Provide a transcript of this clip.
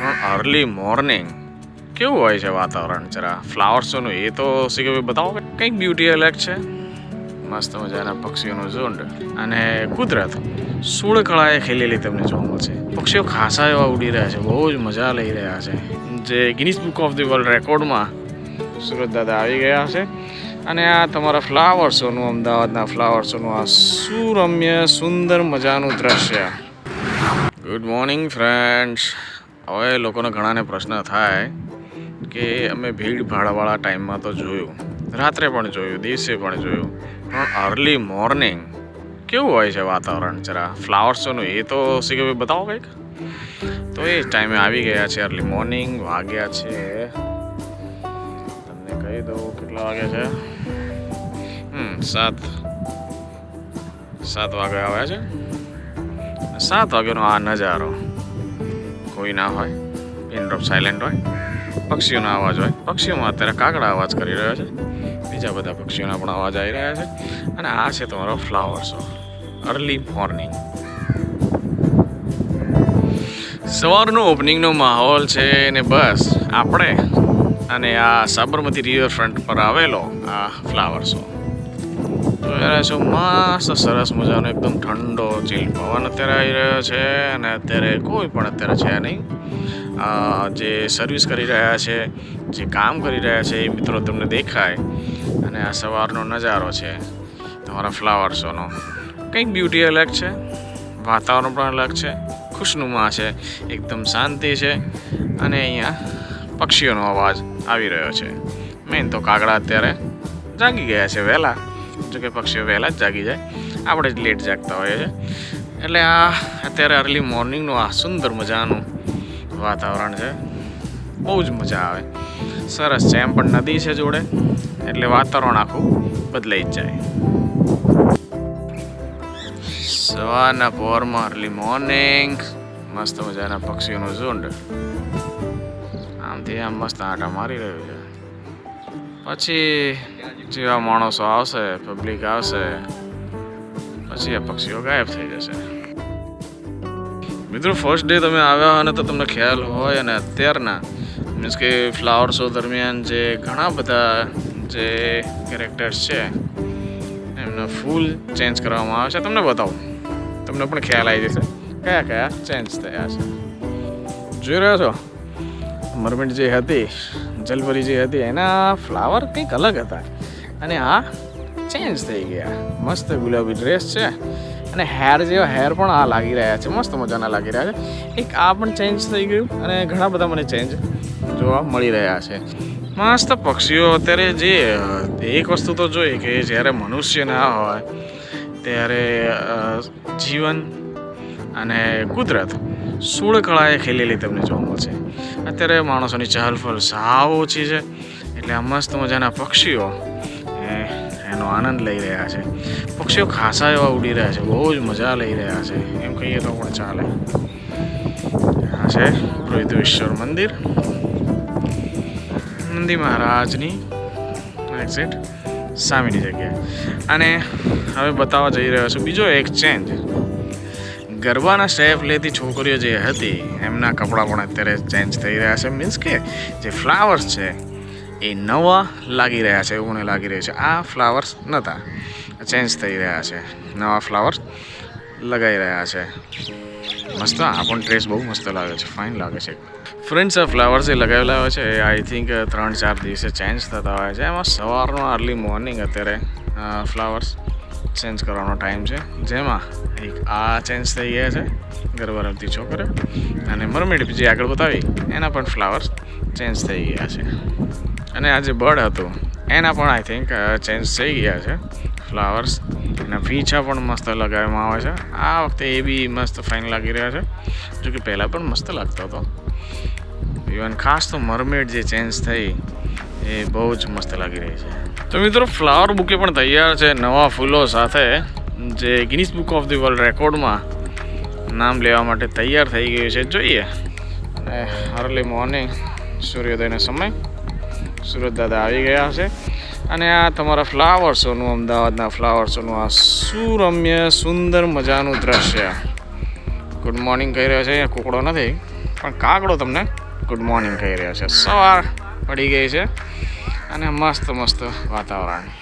Early morning કેવું હોય છે વાતાવરણ જરા? ફ્લાવર્સોનું એ તો શીખવી બતાવો કે કંઈક બ્યુટી અલગ છે? મસ્ત મજાના પક્ષીઓનો ઝુંડ અને કુદરત. સુળ કળાએ ખીલેલી તમને જોવા મળશે. પક્ષીઓ ખાસા એવા ઉડી રહ્યા છે, બહુ જ મજા લઈ રહ્યા છે. જે Guinness book of the world રેકોર્ડમાં સુરત દાદા આવી ગયા છે અને આ તમારા ફ્લાવર શોનું અમદાવાદના ફ્લાવર શોનું આ સુરમ્ય, સુંદર મજાનું દ્રશ્ય. ગુડ મોર્નિંગ ફ્રેન્ડ્સ હવે લોકોને ઘણાને પ્રશ્ન થાય કે અમે ભીડ ભાડવાળા ટાઈમમાં તો જોયું, રાત્રે પણ જોયું, દિવસે પણ જોયું, પણ અર્લી મોર્નિંગ કેવું હોય છે વાતાવરણ જરા? ફ્લાવર્સોનું એ તો શીખવે બતાવો કંઈક. તો એ ટાઈમે આવી ગયા છે અર્લી મોર્નિંગ વાગ્યા છે. તમને કહી દઉં કેટલા વાગ્યા છે? હમ, સાત. સાત વાગે આવ્યા છે. સાત વાગ્યાનો આ નજારો. કોઈ ના હોય પિન સાયલેન્ટ હોય, પક્ષીઓનો અવાજ હોય. પક્ષીઓમાં અત્યારે કાગડા અવાજ કરી રહ્યો છે. બીજા બધા પક્ષીઓના પણ અવાજ આવી રહ્યા છે. અને આ છે તમારો ફ્લાવર શો અર્લી મોર્નિંગ સવારનો ઓપનિંગનો માહોલ છે ને બસ આપણે અને આ સાબરમતી રિવરફ્રન્ટ પર આવેલો આ ફ્લાવર શો તો યાર મસ્ત સરસ મજાનો એકદમ ઠંડો ચીલ પવન અત્યારે આવી રહ્યો છે અને અત્યારે કોઈ પણ અત્યારે છે નહીં. જે સર્વિસ કરી રહ્યા છે, જે કામ કરી રહ્યા છે એ મિત્રો તમને દેખાય. અને આ સવારનો નજારો છે, તમારા ફ્લાવર શોનો કંઈક બ્યુટી અલગ છે, વાતાવરણ પણ અલગ છે, ખુશનુમા છે, એકદમ શાંતિ છે, અને અહીંયા પક્ષીઓનો અવાજ આવી રહ્યો છે. મેન તો કાગડા અત્યારે જાગી ગયા છે વહેલા. જોકે પક્ષીઓ વહેલા જ જાગી જાય. આપણે જ લેટ જાગતા હોઈએ છીએ. એટલે આ અત્યારે અર્લી મોર્નિંગનું આ સુંદર મજાનું વાતાવરણ છે. બહુ જ મજા આવે. સરસ છે, એમ પણ નદી છે જોડે. એટલે વાતાવરણ આખું બદલાઈ જ જાય. સવારના પોરમાં અર્લી મોર્નિંગ મસ્ત મજાના પક્ષીઓનું ઝુંડ. આમથી આમ મસ્ત આંટા મારી રહ્યું છે. પછી જેવા માણસો આવશે પબ્લિક આવશે, પછી આ પક્ષીઓ ગાયબ થઈ જશે. મિત્રો ફર્સ્ટ ડે તમે આવ્યા હોય ને તો તમને ખ્યાલ હોય અને અત્યારના મીન્સ કે ફ્લાવર શો દરમિયાન જે ઘણા બધા જે કેરેક્ટર્સ છે, એમને ફૂલ ચેન્જ કરવામાં આવે છે. તમને બતાવું. તમને પણ ખ્યાલ આવી જશે. કયા કયા ચેન્જ થયા છે. જોઈ રહ્યા છો? મરમેન્ટ જે હતી જલપરી જે હતી, એના ફ્લાવર કંઈક અલગ હતા. અને આ ચેન્જ થઈ ગયા. મસ્ત ગુલાબી ડ્રેસ છે. અને હેર જેવા હેર પણ આ લાગી રહ્યા છે. મસ્ત મજાના લાગી રહ્યા છે. એક આ પણ ચેન્જ થઈ ગયું અને ઘણા બધા મને ચેન્જ જોવા મળી રહ્યા છે. મસ્ત પક્ષીઓ અત્યારે જે, એક વસ્તુ તો જોઈએ કે જ્યારે મનુષ્ય ના હોય, ત્યારે જીવન અને કુદરત સુળ કળાએ ખેલેલી તમને જોવા મળશે. અત્યારે માણસોની ચહલપહલ સાવ ઓછી છે. એટલે આ મસ્ત મજાના પક્ષીઓ એનો આનંદ લઈ રહ્યા છે. પક્ષીઓ ખાસા એવા ઉડી રહ્યા છે, બહુ જ મજા લઈ રહ્યા છે. એમ કહીએ તો પણ ચાલે. આ છે રોહિતેશ્વર મંદિર. નંદી મહારાજની એક્ઝેક્ટ સામેની જગ્યાએ અને હવે બતાવવા જઈ રહ્યો છું બીજો એક ચેન્જ ગરબાના સ્ટેપ લેતી છોકરીઓ જે હતી, એમના કપડાં પણ અત્યારે ચેન્જ થઈ રહ્યા છે. મીન્સ કે જે ફ્લાવર્સ છે, એ નવા લાગી રહ્યા છે, એવું મને લાગી રહ્યું છે. આ ફ્લાવર્સ નહોતા ચેન્જ થઈ રહ્યા છે. નવા ફ્લાવર્સ લગાવી રહ્યા છે. મસ્ત, આ પણ ડ્રેસ બહુ મસ્ત લાગે છે. ફાઇન લાગે છે. ફ્રેન્ડ્સ આ ફ્લાવર્સ એ લગાવેલા હોય છે આઈ થિંક ત્રણ ચાર દિવસે ચેન્જ થતા હોય છે. એમાં સવારનો અર્લી મોર્નિંગ અત્યારે ફ્લાવર્સ ચેન્જ કરવાનો ટાઈમ છે. જેમાં એક આ ચેન્જ થઈ ગયા છે. ગરબા રમતી છોકરીઓ અને મરમેડ જે આગળ બતાવી, એના પણ ફ્લાવર્સ ચેન્જ થઈ ગયા છે. અને આ જે બર્ડ હતું, એના પણ આઈ થિંક ચેન્જ થઈ ગયા છે. ફ્લાવર્સ એના પીછા પણ મસ્ત લગાવવામાં આવે છે. આ વખતે એ બી મસ્ત ફાઇન લાગી રહ્યા છે. જો કે પહેલાં પણ મસ્ત લાગતો હતો. ઇવન ખાસ તો મરમેડ જે ચેન્જ થઈ, એ બહુ જ મસ્ત લાગી રહી છે. તો મિત્રો ફ્લાવર બુકે પણ તૈયાર છે નવા ફૂલો સાથે, જે Guinness book of the world રેકોર્ડમાં નામ લેવા માટે તૈયાર થઈ ગયું છે. જોઈએ. અને અર્લી મોર્નિંગ સૂર્યોદયનો સમય. સુરત દાદા આવી ગયા છે. અને આ તમારા ફ્લાવર શોનું અમદાવાદના ફ્લાવર શોનું આ સુરમ્ય, સુંદર મજાનું દ્રશ્ય. ગુડ મોર્નિંગ કહી રહ્યો છે. અહીંયા કુકડો નથી, પણ કાગડો તમને ગુડ મોર્નિંગ કહી રહ્યો છે. સવાર પડી ગઈ છે. અને મસ્ત મસ્ત વાતાવરણ.